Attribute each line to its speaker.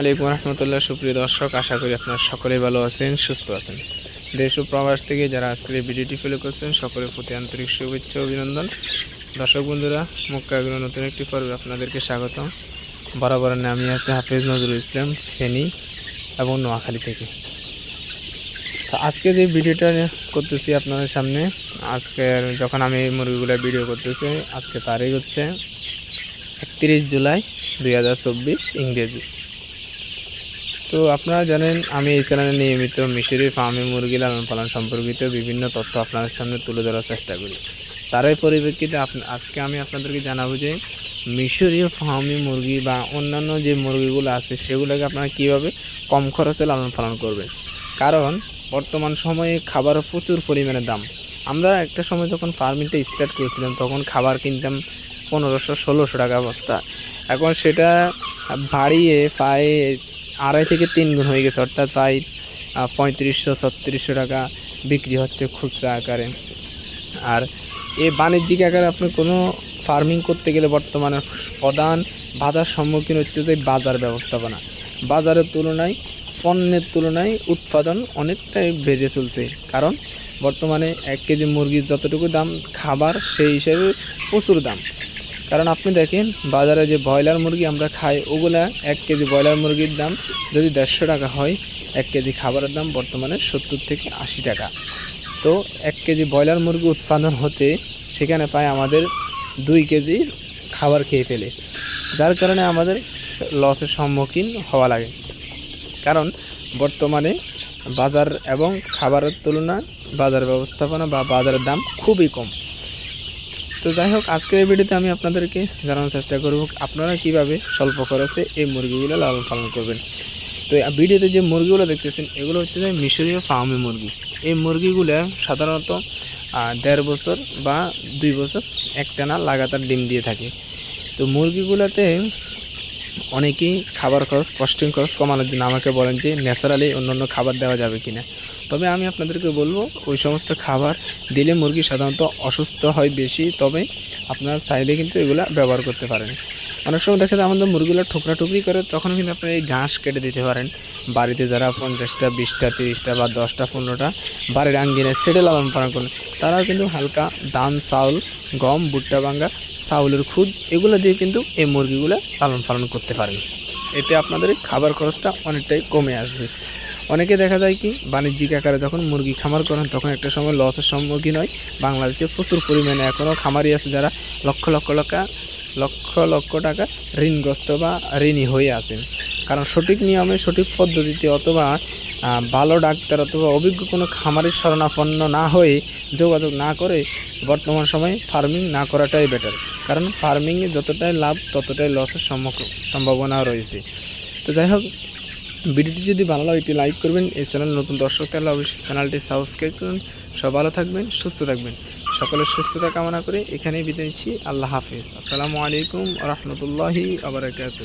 Speaker 1: আলাইকুম রহমতুল্লাহ, সুপ্রিয় দর্শক, আশা করি আপনারা সকলেই ভালো আছেন, সুস্থ আছেন। দেশ ও প্রবাস থেকে যারা আজকের এই ভিডিওটি ফলো করছেন, সকলের প্রতি আন্তরিক শুভেচ্ছা অভিনন্দন। দর্শক বন্ধুরা মুক্কা এগুলো নতুন একটি পর্বে আপনাদেরকে স্বাগত বরাবর নামই আছে হাফেজ নজরুল ইসলাম, ফেনী এবং নোয়াখালী থেকে। তো আজকে যে ভিডিওটা করতেছি আপনাদের সামনে, আজকের যখন আমি এই মুরগিগুলো ভিডিও করতেছি, আজকে তারিখ হচ্ছে একত্রিশ জুলাই দুই হাজার চব্বিশ ইংরেজি। তো আপনারা জানেন, আমি এই চ্যানেলে নিয়মিত মিশরি, ফার্মে, মুরগি লালন পালন সম্পর্কিত বিভিন্ন তথ্য আপনাদের সামনে তুলে ধরার চেষ্টা করি। তারই পরিপ্রেক্ষিতে আজকে আমি আপনাদেরকে জানাব যে মিশরীয় ফার্মি, মুরগি বা অন্যান্য যে মুরগিগুলো আছে, সেগুলোকে আপনারা কীভাবে কম খরচে লালন পালন করবেন? কারণ, বর্তমান সময়ে খাবার প্রচুর পরিমাণে দাম। আমরা একটা সময় যখন ফার্মিংটা স্টার্ট করেছিলাম, তখন খাবার কিনতাম পনেরোশো, ষোলোশো টাকা বস্তা। এখন সেটা বাড়িয়ে প্রায় আড়াই থেকে তিন গুণ হয়ে গেছে, অর্থাৎ প্রায় পঁয়ত্রিশশো, ছত্রিশশো টাকা বিক্রি হচ্ছে খুচরা আকারে। আর এই বাণিজ্যিক আকারে আপনি কোনো ফার্মিং করতে গেলে বর্তমানে প্রধান বাধার সম্মুখীন হচ্ছে যে বাজার ব্যবস্থাপনা। বাজারের তুলনায়, পণ্যের তুলনায় উৎপাদন অনেকটাই বেড়ে চলছে। কারণ বর্তমানে এক কেজি মুরগির যতটুকু দাম, খাবার সেই হিসেবে প্রচুর দাম। কারণ আপনি দেখেন, বাজারে যে ব্রয়লার মুরগি আমরা খাই, ওগুলা এক কেজি ব্রয়লার মুরগির দাম যদি দেড়শো টাকা হয়, এক কেজি খাবারের দাম বর্তমানে সত্তর থেকে আশি টাকা। তো এক কেজি ব্রয়লার মুরগি উৎপাদন হতে সেখানে পায় আমাদের দুই কেজি খাবার খেয়ে ফেলে। যার কারণে আমাদের লসের সম্মুখীন হওয়া লাগে। কারণ বর্তমানে বাজার এবং খাবারের তুলনায় বাজার ব্যবস্থাপনা বা বাজারের দাম খুবই কম। তো যাই হোক, আজকের এই ভিডিওতে আমি আপনাদেরকে জানানোর চেষ্টা করব আপনারা কীভাবে স্বল্প খরচে এই মুরগিগুলো লালন পালন করবেন। তো ভিডিওতে যে মুরগিগুলো দেখতেছেন, এগুলো হচ্ছে যে মিশরীয় ফার্মে মুরগি। এই মুরগিগুলো সাধারণত দেড় বছর বা দুই বছর একটানা লাগাতার ডিম দিয়ে থাকে। তো মুরগিগুলোতে অনেকেই খাবার খরচ কস্টিং খরচ কমানোর জন্য আমাকে বলেন যে ন্যাচারালি অন্য অন্য খাবার দেওয়া যাবে কি না তবে আমি আপনাদেরকে বলব, ওই সমস্ত খাবার দিলে মুরগি সাধারণত অসুস্থ হয় বেশি, তবে আপনার চাইলে কিন্তু এগুলা ব্যবহার করতে পারেন। অনেক সময় দেখা যায় আমাদের মুরগিগুলো ঠোকরা টুকরি করে, তখন কিন্তু আপনারা এই ঘাস কেটে দিতে পারেন। বাড়িতে যারা পঞ্চাশটা, বিশটা, তিরিশটা বা দশটা, পনেরোটা বাড়ির আঙ্গিনায় সেটে লালন পালন করেন তারাও কিন্তু হালকা ধান, চাউল, গম, ভুট্টা, ভাঙ্গা, চাউলের খুদ, এগুলো দিয়ে কিন্তু এই মুরগিগুলো লালন পালন করতে পারেন। এতে আপনাদের খাবার খরচটা অনেকটাই কমে আসবে। অনেকে দেখা যায় কি, বাণিজ্যিক আকারে যখন মুরগি খামার করেন, তখন একটা সময় লসের সম্মুখীন হয়। বাংলাদেশে প্রচুর পরিমাণে এখনও খামারি আছে যারা লক্ষ লক্ষ টাকা লক্ষ লক্ষ টাকা ঋণগ্রস্ত বা ঋণী হয়ে আছেন। কারণ সঠিক নিয়মে, সঠিক পদ্ধতিতে অথবা ভালো ডাক্তার অথবা অভিজ্ঞ কোনো খামারের শরণাপন্ন না হয়ে যোগাযোগ না করে বর্তমান সময়ে ফার্মিং না করাটাই বেটার কারণ ফার্মিংয়ে যতটাই লাভ, ততটাই লসের সম্ভাবনা রয়েছে। তো যাই হোক, ভিডিওটি যদি ভালো লাগে, একটি লাইক করবেন। এই চ্যানেল নতুন দর্শক তাহলে অবশ্যই চ্যানেলটি সাবস্ক্রাইব করুন। সব ভালো থাকবেন, সুস্থ থাকবেন। সকলের সুস্থতা কামনা করে এখানেই বিদায় নিচ্ছি। আল্লাহ হাফিজ। আসসালামু আলাইকুম রহমতুল্লাহি আবরাকাত